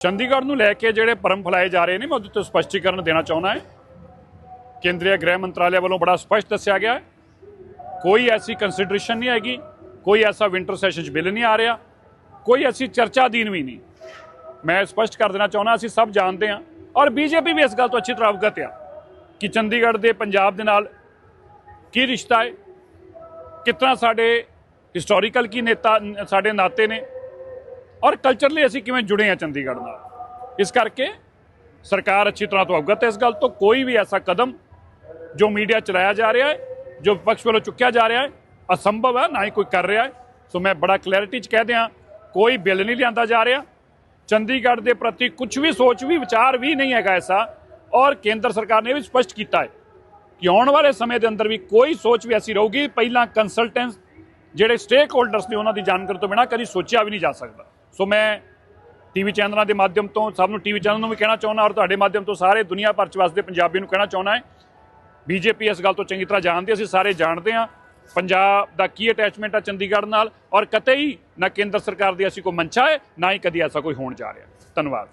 ਚੰਡੀਗੜ੍ਹ ਨੂੰ ਲੈ ਕੇ ਜਿਹੜੇ ਪਰਮ ਫੈਲਾਏ ਜਾ ਰਹੇ ਨੇ, ਮੈਂ ਉਹਦੇ ਤੇ ਸਪਸ਼ਟੀਕਰਨ ਦੇਣਾ ਚਾਹੁੰਦਾ ਹੈ। ਕੇਂਦਰੀ ਗ੍ਰਹਿ ਮੰਤਰਾਲੇ ਵੱਲੋਂ ਬੜਾ ਸਪਸ਼ਟ ਦੱਸਿਆ ਗਿਆ ਹੈ। ਕੋਈ ਐਸੀ ਕੰਸੀਡਰੇਸ਼ਨ ਨਹੀਂ ਹੈਗੀ, ਕੋਈ ਐਸਾ ਵਿੰਟਰ ਸੈਸ਼ਨ 'ਚ ਬਿੱਲ ਨਹੀਂ ਆ ਰਿਹਾ, ਕੋਈ ਐਸੀ ਚਰਚਾ ਦੀਨ ਵੀ ਨਹੀਂ। ਮੈਂ ਸਪਸ਼ਟ ਕਰ ਦੇਣਾ ਚਾਹੁੰਦਾ, ਅਸੀਂ ਸਭ ਜਾਣਦੇ ਹਾਂ ਔਰ ਬੀਜੇਪੀ ਵੀ ਇਸ ਗੱਲ ਤੋਂ ਅੱਛੀ ਤਰ੍ਹਾਂ ਅਵਗਤ ਆ ਕਿ ਚੰਡੀਗੜ੍ਹ ਦੇ ਪੰਜਾਬ ਦੇ ਨਾਲ ਕੀ ਰਿਸ਼ਤਾ ਹੈ ਕਿਤਨਾ ਸਾਡੇ ਹਿਸਟੋਰੀਕਲ ਕੀ ਨੇਤਾ, ਸਾਡੇ ਨਾਤੇ ਨੇ ਔਰ ਕਲਚਰਲੀ ਅਸੀਂ ਕਿਵੇਂ ਜੁੜੇ ਆ ਚੰਡੀਗੜ੍ਹ ਨਾਲ? ਇਸ ਕਰਕੇ ਸਰਕਾਰ ਅੱਛੀ ਤਰ੍ਹਾਂ ਤੋਂ ਅਵਗਤ ਹੈ ਇਸ ਗੱਲ ਤੋਂ ਕੋਈ ਵੀ ਐਸਾ ਕਦਮ ਜੋ ਮੀਡੀਆ ਚਲਾਇਆ ਜਾ ਰਿਹਾ ਹੈ, ਜੋ ਵਿਪਕਸ਼ ਵੱਲੋਂ ਚੁੱਕਿਆ ਜਾ ਰਿਹਾ ਹੈ, ਅਸੰਭਵ ਹੈ, ਨਾ ਹੀ ਕੋਈ ਕਰ ਰਿਹਾ ਹੈ। ਸੋ ਮੈਂ ਬੜਾ ਕਲੈਰਿਟੀ ਚ ਕਹਿ ਦਿਆਂ, ਕੋਈ ਬਿੱਲ ਨਹੀਂ ਲਿਆਂਦਾ ਜਾ ਰਿਹਾ। ਚੰਡੀਗੜ੍ਹ ਦੇ ਪ੍ਰਤੀ ਕੁਝ ਵੀ ਸੋਚ ਵੀ, ਵਿਚਾਰ ਵੀ ਨਹੀਂ ਹੈਗਾ ਐਸਾ। ਔਰ ਕੇਂਦਰ ਸਰਕਾਰ ਨੇ ਇਹ ਵੀ ਸਪਸ਼ਟ ਕੀਤਾ ਹੈ ਕਿ ਆਉਣ ਵਾਲੇ ਸਮੇਂ ਦੇ ਅੰਦਰ ਵੀ ਕੋਈ ਸੋਚ ਵੀ ਐਸੀ ਰਹੂਗੀ। ਪਹਿਲਾਂ ਕੰਸਲਟੈਂਟਸ ਜਿਹੜੇ ਸਟੇਕ ਹੋਲਡਰਸ ਨੇ ਉਹਨਾਂ ਦੀ ਜਾਣਕਾਰੀ ਤੋਂ ਬਿਨਾਂ ਕਦੀ ਸੋਚਿਆ ਵੀ ਨਹੀਂ ਜਾ ਸਕਦਾ। ਸੋ ਮੈਂ ਟੀਵੀ ਚੈਨਲਾਂ ਦੇ ਮਾਧਿਅਮ ਤੋਂ ਸਭ ਨੂੰ ਟੀਵੀ ਚੈਨਲ ਨੂੰ ਵੀ ਕਹਿਣਾ ਚਾਹੁੰਦਾ ਔਰ ਤੁਹਾਡੇ ਮਾਧਿਅਮ ਤੋਂ ਸਾਰੇ ਦੁਨੀਆ ਭਰ ਚ ਵਸਦੇ ਪੰਜਾਬੀ ਨੂੰ ਕਹਿਣਾ ਚਾਹੁੰਦਾ ਹੈ। ਬੀਜੇਪੀ ਇਸ ਗੱਲ ਤੋਂ ਚੰਗੀ ਤਰ੍ਹਾਂ ਜਾਣਦੀ ਅਸੀਂ ਸਾਰੇ ਜਾਣਦੇ ਹਾਂ। ਪੰਜਾਬ ਦਾ ਕੀ ਅਟੈਚਮੈਂਟ ਆ ਚੰਡੀਗੜ੍ਹ ਨਾਲ ਔਰ ਕਤਈ ਨਾ ਕੇਂਦਰ ਸਰਕਾਰ ਦੀ ਅਸੀਂ ਕੋਈ ਮਨਸ਼ਾ ਹੈ, ਨਾ ਹੀ ਕਦੀ ਐਸਾ ਕੋਈ ਹੋਣ ਜਾ ਰਿਹਾ। ਧੰਨਵਾਦ।